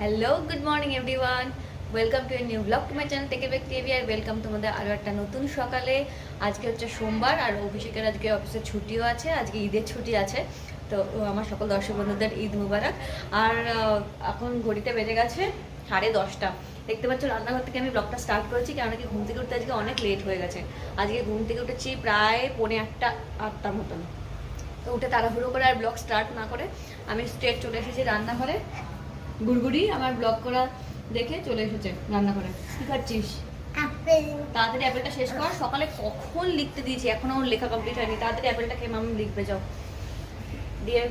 Hello good morning everyone welcome to a new blog to my channel টেকে back TV আর welcome তোমাদের আরও একটা নতুন সকালে। আজকে হচ্ছে সোমবার, আর অভিষেকের আজকে অফিসের ছুটিও আছে, আজকে ঈদের ছুটি আছে, তো আমার সকল দর্শক বন্ধুদের ঈদ মুবারক। আর এখন ঘড়িতে বেজে গেছে সাড়ে দশটা। দেখতে পাচ্ছ, রান্নাঘর থেকে আমি ব্লগটা স্টার্ট করেছি কারণ কি ঘুম থেকে উঠতে আজকে অনেক লেট হয়ে গেছে। আজকে ঘুম থেকে উঠেছি প্রায় পৌনে আটটা আটটার মতন। তো উঠে তাড়াহুড়ো করে আর ব্লগ স্টার্ট না করে, আমি স্ট্রেট চলে এসেছি রান্নাঘরে। গুড়গুড়ি আমার ব্লগ করা দেখে চলে এসেছে রান্নাঘরে কি খাচ্ছিস? তাড়াতাড়ি অ্যাপেলটা শেষ কর। সকালে কখন লিখতে দিয়েছি? এখনও ওর লেখা কমপ্লিট হয়নি। তাড়াতাড়ি অ্যাপেলটা খেয়ে মাম লিখবে যাও। দিয়ে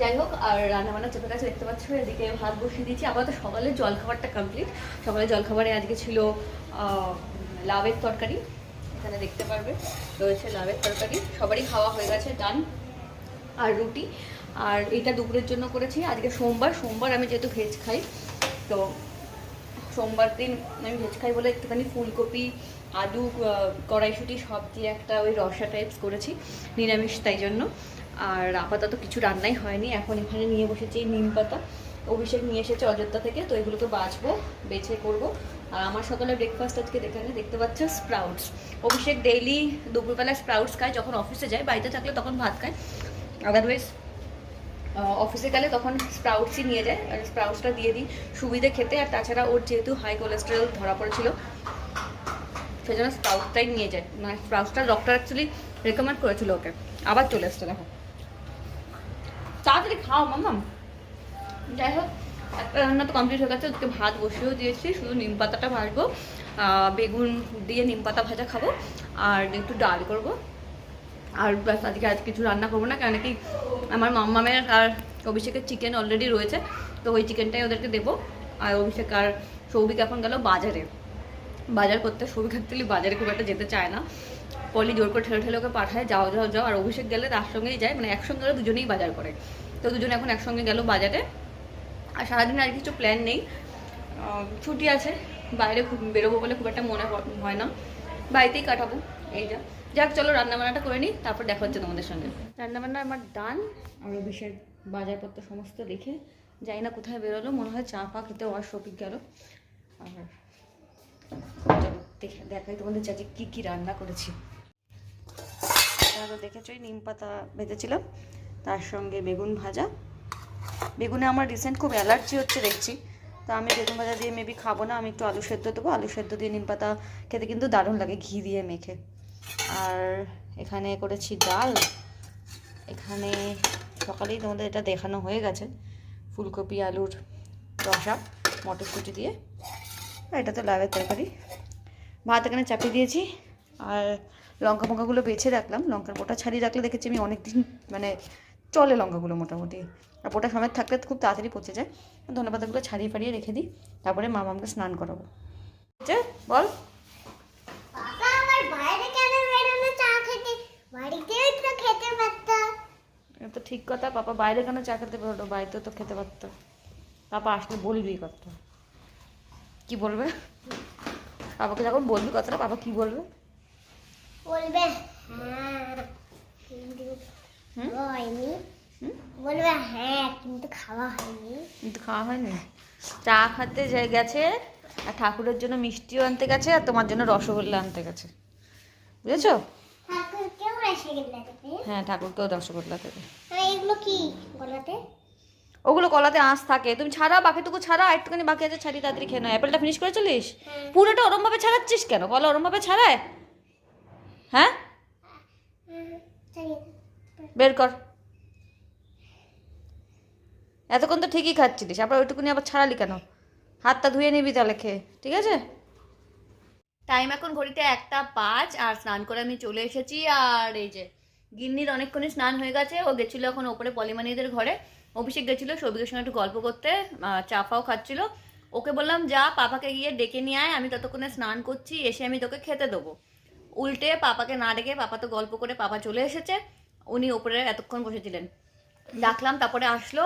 যাই হোক আর রান্না বান্না চোখের কাছে দেখতে পাচ্ছ এদিকে ভাত বসিয়ে দিয়েছি। আবার আপাতত সকালে জলখাবারটা কমপ্লিট সকালে জলখাবারে আজকে ছিল আহ, লাউয়ের তরকারি। এখানে দেখতে পারবে রয়েছে লাভের তরকারি। সবারই খাওয়া হয়ে গেছে ডান আর রুটি। আর এটা দুপুরের জন্য করেছি। আজকে সোমবার সোমবার আমি যেহেতু ভেজ খাই, তো সোমবার দিন আমি ভেজ খাই বলে একটুখানি ফুলকপি, আলু কড়াইশুঁটি সব দিয়ে একটা ওই রসা টাইপস করেছি, নিরামিষ তাই জন্য। আর আপাতত কিছু রান্নাই হয়নি, এখন এখানে নিয়ে বসেছি নিম পাতা। অভিষেক নিয়ে এসেছে অযোধ্যা থেকে, তো এগুলোকে বাঁচবো বেছে করব। আর আমার সকালে ব্রেকফাস্ট আজকে এখানে দেখতে পাচ্ছ স্প্রাউটস অভিষেক ডেইলি দুপুরবেলা স্প্রাউটস খায়, যখন অফিসে যায়, বাড়িতে থাকলে তখন ভাত খায়। আদারওয়াইজ অফিসে গেলে তখন স্প্রাউটসই নিয়ে যায়। আর স্প্রাউটসটা দিয়ে দিই সুবিধে খেতে। আর তাছাড়া ওর যেহেতু হাই কোলেস্টেরল ধরা পড়েছিল সেই জন্য স্প্রাউটটাই নিয়ে যায়। মানে স্প্রাউটসটা ডক্টর অ্যাকচুয়ালি রেকমেন্ড করেছিল ওকে। আবার চলে এসছে, দেখো। তাড়াতাড়ি খাও মামাম যাই হোক, একটা রান্না তো কমপ্লিট হয়ে গেছে। ওদেরকে ভাত বসিয়েও দিয়েছি, শুধু নিম পাতাটা ভাজবো। বেগুন দিয়ে নিম পাতা ভাজা খাব। আর একটু ডাল করব। আর ব্যাস, আজকে আজ কিছু রান্না করব না কারণ কি আমার মাম্মামের আর অভিষেকের চিকেন অলরেডি রয়েছে, তো ওই চিকেনটাই ওদেরকে দেবো। আর অভিষেক আর সৌভিক এখন গেল বাজারে। বাজার করতে, সৌভিক অ্যাকচুয়ালি বাজারে খুব একটা যেতে চায় না। পলি জোর করে ঠেলে ঠেলে ওকে পাঠায়, যাও যাও যাও, আর অভিষেক গেলে তার সঙ্গেই যায় মানে একসঙ্গে ওরা দুজনেই বাজার করে। তো দুজনে এখন একসঙ্গে গেল বাজারে। আর সারাদিন আর কিছু প্ল্যান নেই। ছুটি আছে, বাইরে খুব বেরোবো বলে খুব একটা মনে হয় না। বাড়িতেই কাটাবো, এই যা। যাক চলো রান্নাবান্নাটা করে নিই তারপর দেখা হচ্ছে তোমাদের সঙ্গে। রান্নাবান্না আমার ডান। আর অভিষেক বাজারপত্র সমস্ত রেখে যাই না কোথায় বেরোলো মনে হয় চা ফা খেতে ওয়ার শপিক গেল। আর চলো দেখে দেখাই তোমাদের চাচি কী কী রান্না করেছি। তো দেখেছোই নিম পাতা ভেজেছিলাম তার সঙ্গে বেগুন ভাজা। বেগুনে আমার রিসেন্ট খুব অ্যালার্জি হচ্ছে দেখছি তো আমি বেগুন ভাজা দিয়ে মেবি খাব না আমি একটু আলু সেদ্ধ দেবো আলু সেদ্ধ দিয়ে নিম পাতা খেতে কিন্তু দারুণ লাগে ঘি দিয়ে মেখে। আর এখানে করেছি ডাল। এখানে সকালেই তোমাদের এটা দেখানো হয়ে গেছে। ফুলকপি, আলুর রসা, মটরশুঁটি দিয়ে। এটা তো লাভের তরকারি। ভাত এখানে চাপিয়ে দিয়েছি। আর লঙ্কা ফঙ্কাগুলো বেছে রাখলাম। লঙ্কার বোটা ছাড়িয়ে রাখলে দেখেছি আমি অনেক দিন মানে চলে লঙ্কাগুলো মোটামুটি। আর বোটা সমেত থাকলে খুব তাড়াতাড়ি পচে যায়। ধনেপাতাগুলো ছাড়িয়ে ফাড়িয়ে রেখে দিই। তারপরে মামাকে স্নান করাবো। বল বাবা আমার বাইরে কেন বেরোনো চা খেতে বাড়িতেও তো খেতে এটা তো ঠিক কথা পাপা বাইরে কেন চা খেতে পারল বাড়িতে তো খেতে পারতো। পাপা আসলে বলবি কথা কি বলবে? পাপাকে যখন বলবি কথাটা পাপা কি বলবে? বলবে হ্যাঁ হয়নি? বলবে হ্যাঁ কিন্তু খাওয়া হয়নি। কিন্তু খাওয়া হয়নি? চা খাতে গেছে আর ঠাকুরের জন্য মিষ্টিও আনতে গেছে আর তোমার জন্য রসগোল্লা আনতে গেছে। বুঝেছ? দেবে। হ্যাঁ ঠাকুরকেও দেবে। এগুলো কি গলাতে? ওগুলো কলাতে আঁশ থাকে। তুমি ছাড়া বাকিটুকু ছাড়া একটুখানি বাকি আছে ছাড়ি তাড়াতাড়ি খেয়ে নাও। অ্যাপেলটা ফিনিশ করে চলিস? হ্যাঁ। পুরোটা ওরমভাবে ছাড়াচ্ছিস কেন? কলা ওরমভাবে ছাড়ায়। হ্যাঁ। বের কর। এতক্ষণ তো ঠিকই খাচ্ছিলিস আবার ওইটুকুনি আবার ছাড়ালি কেন? হাতটা ধুয়ে নিবি তাহলে খেয়ে ঠিক আছে? টাইম এখন ঘড়িতে একটা পাঁচ, আর স্নান করে আমি চলে এসেছি, আর এই যে গিন্নির অনেকক্ষণই স্নান হয়ে গেছে, ও গেছিল এখন ওপরে পলিমানিদের ঘরে। অভিষেক গেছিল সৌভিকের সঙ্গে একটু গল্প করতে চা ফাও খাচ্ছিল। ওকে বললাম, যা, পাপাকে গিয়ে ডেকে নিয়ে আয়, আমি ততক্ষণে স্নান করছি, এসে আমি তোকে খেতে দেবো। উল্টে পাপাকে না ডেকে পাপা তো গল্প করে পাপা চলে এসেছে, উনি ওপরে এতক্ষণ বসেছিলেন। ডাকলাম, তারপরে আসলো,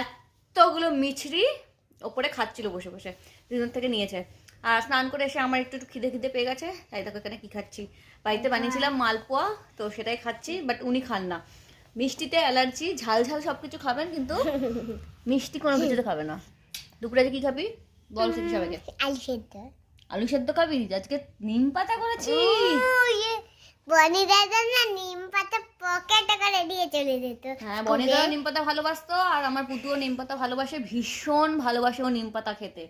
এতগুলো মিছরি ওপরে খাচ্ছিল বসে বসে, দুজন থেকে নিয়েছে। আর স্নান করে এসে আমার একটু একটু খিদে খিদে পেয়ে গেছে তাই দেখো এখানে কি খাচ্ছি। বাড়িতে বানিয়েছিলাম মালপোয়া তো সেটাই খাচ্ছি বাট উনি খান না। মিষ্টিতে অ্যালার্জি ঝাল ঝাল সব কিছু খাবেন কিন্তু মিষ্টি কোনো কিছুতে খাবে না। দুপুরে কি খাবি? বল সবাইকে। আলু সেদ্ধ। আলু সেদ্ধ খাবি? আজকে নিম পাতা করেছি। বনি দাদা না নিম পাতা পকেটে করে চলে যেত। হ্যাঁ বনিদাও নিম পাতা ভালোবাসতো আর আমার পুতুও নিম পাতা ভালোবাসে ভীষণ ভালোবাসে ও নিম পাতা খেতে।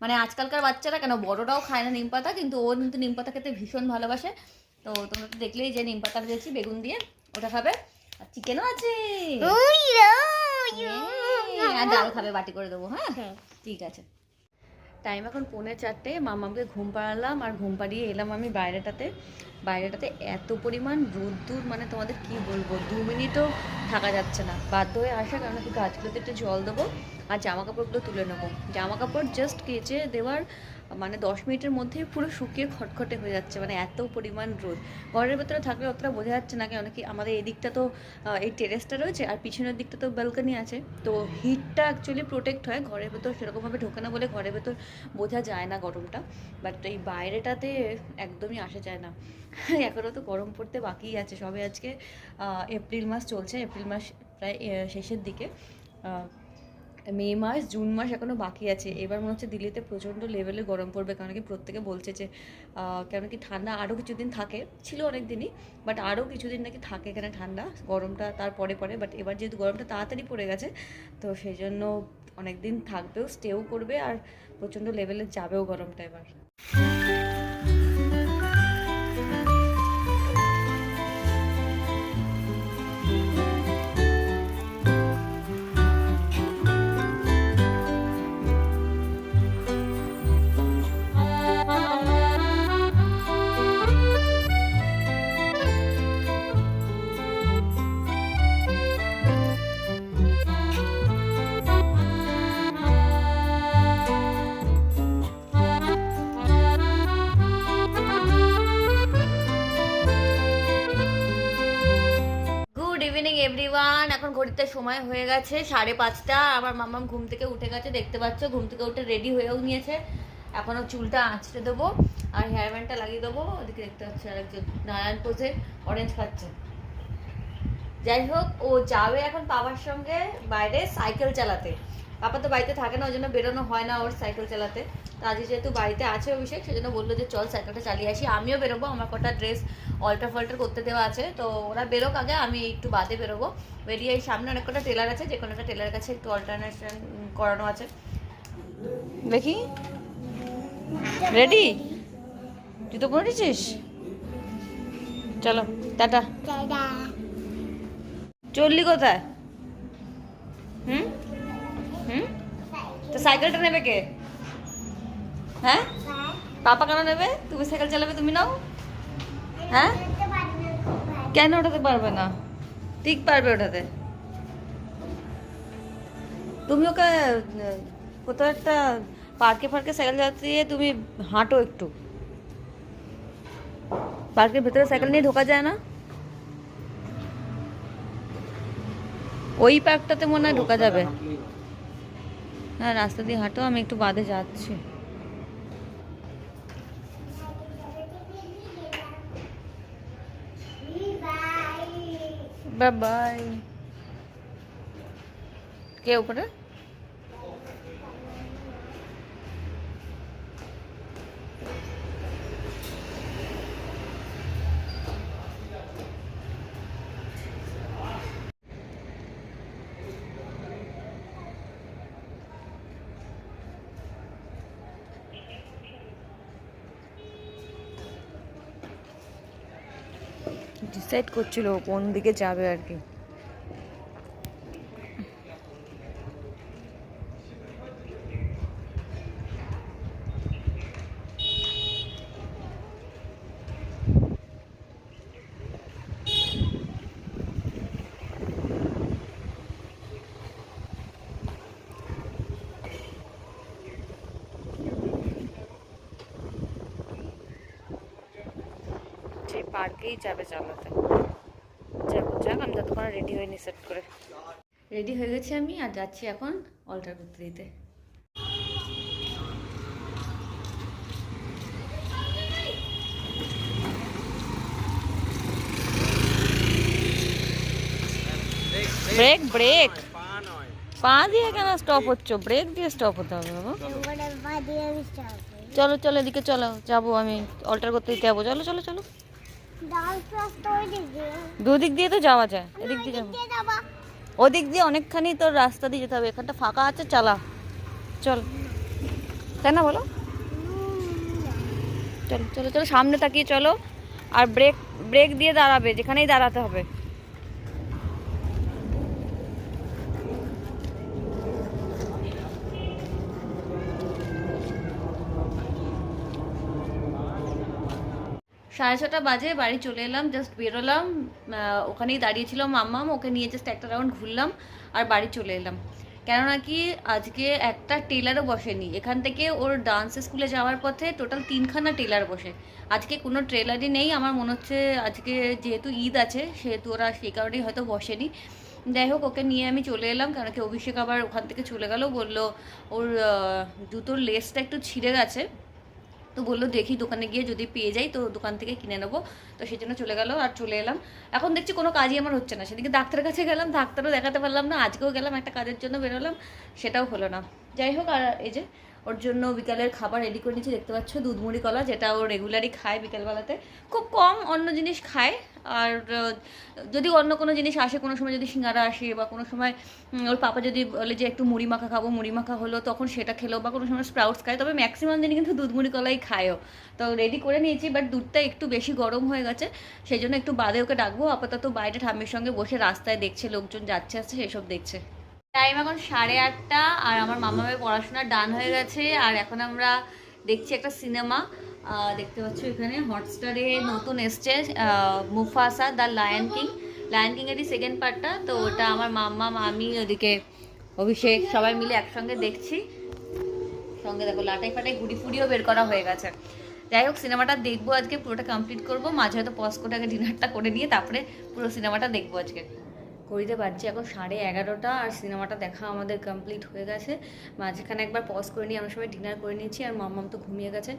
মানে আজকালকার বাচ্চারা কেন? বড়রাও খায় না নিম পাতা কিন্তু ও কিন্তু নিম পাতা খেতে ভীষণ ভালোবাসে। তো তোমরা তো দেখলেই যে নিম পাতা ভেজেছি বেগুন দিয়ে ওটা খাবে। আর চিকেনও আছে। হ্যাঁ, আর ডাল খাবে বাটি করে দেবো হ্যাঁ? হ্যাঁ। ঠিক আছে। টাইম এখন পৌনে চারটে মামাকে ঘুম পাড়ালাম আর ঘুম পাড়িয়ে এলাম আমি বাইরেটাতে। বাইরেটাতে এত পরিমাণ রোদ্দুর মানে তোমাদের কি বলব? দু মিনিটও থাকা যাচ্ছে না। বাধ্য হয়ে আসা কারণ কি গাছগুলোতে একটু জল দেবো। আর জামা কাপড়গুলো তুলে নেব। জামা কাপড় জাস্ট কেচে দেওয়ার মানে দশ মিনিটের মধ্যেই পুরো শুকিয়ে খটখটে হয়ে যাচ্ছে মানে এত পরিমাণ রোদ। ঘরের ভেতরে থাকলে অতটা বোঝা যাচ্ছে না কেন কি আমাদের এই দিকটা তো এই টেরেসটা রয়েছে আর পিছনের দিকটা তো ব্যালকনি আছে। তো হিটটা অ্যাকচুয়ালি প্রোটেক্ট হয়, ঘরের ভেতর সেরকমভাবে ঢোকে না বলে ঘরের ভেতর বোঝা যায় না গরমটা। বাট এই বাইরেটাতে একদমই আসা যায় না। এখনও তো গরম পড়তে বাকিই আছে সবে আজকে এপ্রিল মাস চলছে, এপ্রিল মাস প্রায় শেষের দিকে। মে মাস, জুন মাস এখনও বাকি আছে। এবার মনে হচ্ছে দিল্লিতে প্রচণ্ড লেভেলে গরম পড়বে, কারণ কি প্রত্যেকে বলছে যে কেন কি ঠান্ডা আরও কিছুদিন থাকে, ছিল অনেক দিনই বাট আরও কিছুদিন নাকি থাকে এখানে ঠান্ডা, গরমটা তার পরে পরে বাট এবার যেহেতু গরমটা তাড়াতাড়ি পড়ে গেছে, তো সেই জন্য অনেক দিন থাকবেও স্টেও করবে, আর প্রচণ্ড লেভেলে যাবেও গরমটা এবার। এখন ঘড়িতে সময় হয়ে গেছে, সাড়ে পাঁচটা। আমার মামাম ঘুম থেকে উঠে গেছে, দেখতে পাচ্ছ? ঘুম থেকে উঠে রেডি হয়েও নিয়েছে। এখনও চুলটা আঁচড়ে দেবো আর হেয়ার ব্যান্ডটা লাগিয়ে দেবো। ওদিকে দেখতে পাচ্ছি আরেকজন নারায়ণ পোজে অরেঞ্জ খাচ্ছে। যাই হোক, ও যাবে এখন বাবার সঙ্গে বাইরে সাইকেল চালাতে। পাপা তো বাড়িতে থাকে না ওই জন্য বেরোনো হয় না ওর সাইকেল চালাতে। তো আজকে যেহেতু বাড়িতে আছে অভিষেক সেজন্য বলল যে চল সাইকেলটা চালিয়ে আসি। আমিও বেরোবো আমার কটা ড্রেস অল্টার ফল্টার করতে দেওয়া আছে। তো ওরা বেরোক আগে আমি একটু বাদে বেরোবো। বেরিয়ে এই সামনে অনেক কটা টেলার আছে যে কোনো একটা টেলারের কাছে একটু অল্টারনেশন করানো আছে। দেখি। রেডি তুই তো পড়েছিস? চলো টাটা। চললি কোথায়? হুম? তো সাইকেলটা নেবে কে? হ্যাঁ? পাপা কেন নেবে? তুমি সাইকেল চালাবে, তুমি নাও। হ্যাঁ? কেন ওঠাতে পারবে না? ঠিক পারবে ওঠাতে। তুমি ওকে কোথাও একটা পার্কে ফার্কে সাইকেল চালাতে তুমি হাঁটো একটু। পার্কের ভেতরে সাইকেল নিয়ে ঢোকা যায় না? ওই পার্কটাতে মনে হয় ঢোকা যাবে। হ্যাঁ রাস্তা দিয়ে হাঁটো আমি একটু বাদে যাচ্ছি। বাই কে উপরে? ডিসাইড করছিল কোন দিকে যাবে আর কি সেই পার্কেই যাবে চালাতে যাক যাক আমি ততক্ষণ রেডি হয়ে সেট করে। রেডি হয়ে গেছি আমি আর যাচ্ছি এখন অল্টার করতে দিতে ব্রেক ব্রেক পা দিয়ে কেন স্টপ হচ্ছ? ব্রেক দিয়ে স্টপ হতে হবে বাবা। চলো চলো এদিকে চলো। যাব আমি অল্টার করতে যাব। চলো চলো চলো। দুদিক দিয়ে তো যাওয়া যায় এদিক দিয়ে যাবা। ওদিক দিয়ে অনেকখানি তোর রাস্তা দিয়ে যেতে হবে এখানটা ফাঁকা আছে চালা। চল। তাই না বলো? চলো চলো চলো সামনে তাকিয়ে চলো। আর ব্রেক ব্রেক দিয়ে দাঁড়াবে যেখানেই দাঁড়াতে হবে। সাড়ে ছটা বাজে, বাড়ি চলে এলাম জাস্ট বেরোলাম ওখানেই দাঁড়িয়েছিলাম মাম্মাম, ওকে নিয়ে জাস্ট একটা রাউন্ড ঘুরলাম আর বাড়ি চলে এলাম। কেননা কি, আজকে একটা টেলারও বসেনি। এখান থেকে ওর ডান্স স্কুলে যাওয়ার পথে টোটাল তিনখানা টেলার বসে। আজকে কোনো ট্রেলারই নেই, আমার মনে হচ্ছে আজকে যেহেতু ঈদ আছে, সেহেতু ওরা সেই কারণেই হয়তো বসেনি। যাই হোক, ওকে নিয়ে আমি চলে এলাম কারণ কি অভিষেক আবার ওখান থেকে চলে গেল, বলল ওর জুতোর লেসটা একটু ছিঁড়ে গেছে। তো বলল, দেখি দোকানে গিয়ে যদি পেয়ে যাই তো দোকান থেকে কিনে নেব। তো সেই জন্য চলে গেলো আর চলে এলাম। এখন দেখছি কোনো কাজই আমার হচ্ছে না। সেদিকে ডাক্তারের কাছে গেলাম, ডাক্তারও দেখাতে পারলাম না। আজকেও গেলাম, একটা কাজের জন্য বেরোলাম, সেটাও হলো না। যাই হোক, আর এই যে ওর জন্য বিকালের খাবার রেডি করে নিচ্ছি দেখতে পাচ্ছ দুধ মুড়ি কলা, যেটা ও রেগুলারই খায় বিকালবেলাতে। খুব কম অন্য জিনিস খায়। আর যদি অন্য কোনো জিনিস আসে, কোনো সময় যদি সিঙ্গারা আসে বা কোনো সময় ওর পাপা যদি বলে যে একটু মুড়ি মাখা খাব, মুড়ি মাখা হলো, তখন সেটা খেলো বা কোনো সময় স্প্রাউটস খায়। তবে ম্যাক্সিমাম দিনই কিন্তু দুধ মুড়ি কলাই খায়ও তো রেডি করে নিয়েছি বাট দুধটা একটু বেশি গরম হয়ে গেছে। সেই জন্য একটু বাদে ওকে ডাকবো। আপাতত বাইরে ঠাম্মির সঙ্গে বসে রাস্তায় দেখছে, লোকজন যাচ্ছে, আসছে, সেসব দেখছে। টাইম এখন সাড়ে আটটা, আর আমার মামা মামামের পড়াশোনা ডান হয়ে গেছে, আর এখন আমরা দেখছি একটা সিনেমা দেখতে পাচ্ছ এখানে হটস্টারে নতুন এসছে Mufasa the lion king lion king এরই সেকেন্ড পার্টটা তো ওটা আমার মাম্মা মামি, ওদিকে অভিষেক সবাই মিলে একসঙ্গে দেখছি। সঙ্গে দেখো লাটাই ফাটাই গুড়ি ফুড়িও বের করা হয়ে গেছে। যাই হোক সিনেমাটা দেখব আজকে, পুরোটা কমপ্লিট করব, মাঝে হয়তো পজ করে আগে ডিনারটা করে নিয়ে তারপরে পুরো সিনেমাটা দেখব আজকে। ঘড়িতে বাজছে এখন সাড়ে এগারোটা আর সিনেমাটা দেখা আমাদের কমপ্লিট হয়ে গেছে। মাঝখানে একবার পজ করে নিয়ে আমরা সবাই ডিনার করে নিয়েছি আর মাম্মাম তো ঘুমিয়ে গেছে।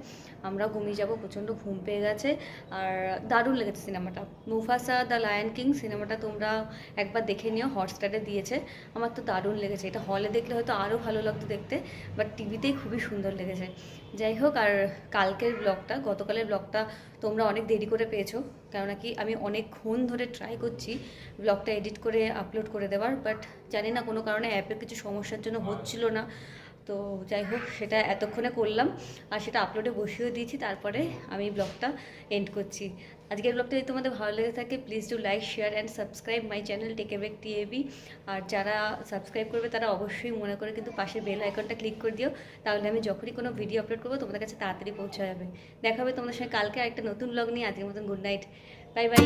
আমরাও ঘুমিয়ে যাব, প্রচণ্ড ঘুম পেয়ে গেছে। আর দারুণ লেগেছে সিনেমাটা। মুফাসা দ্য লায়ন কিং সিনেমাটা তোমরা একবার দেখে নিও হটস্টারে দিয়েছে। আমার তো দারুণ লেগেছে। এটা হলে দেখলে হয়তো আরও ভালো লাগতো দেখতে বাট টিভিতেই খুবই সুন্দর লেগেছে। যাই হোক, আর কালকের ব্লগটা গতকালের ব্লগটা তোমরা অনেক দেরি করে পেয়েছ, কেননা কি আমি অনেকক্ষণ ধরে ট্রাই করছি ব্লগটা এডিট করে আপলোড করে দেওয়ার বাট জানি না কোনো কারণে অ্যাপের কিছু সমস্যার জন্য হচ্ছিল না। তো যাই হোক, সেটা এতক্ষণে করলাম আর সেটা আপলোডে বসিয়েও দিয়েছি, তারপরে আমি ব্লগটা এন্ড করছি। আজকের ব্লগটা যদি তোমাদের ভালো লেগে থাকে please do like share and subscribe my channel টেকে ব্যাক টিএবি আর যারা সাবস্ক্রাইব করবে, তারা অবশ্যই মনে করে কিন্তু পাশে বেল আইকনটা ক্লিক করে দিও, তাহলে আমি যখনই কোনো ভিডিও আপলোড করব, তোমাদের কাছে তাড়াতাড়ি পৌঁছে যাবে। দেখা হবে তোমাদের সঙ্গে কালকে আরেকটা নতুন ব্লগ নিয়ে। আজকের মতন গুড নাইট বাই বাই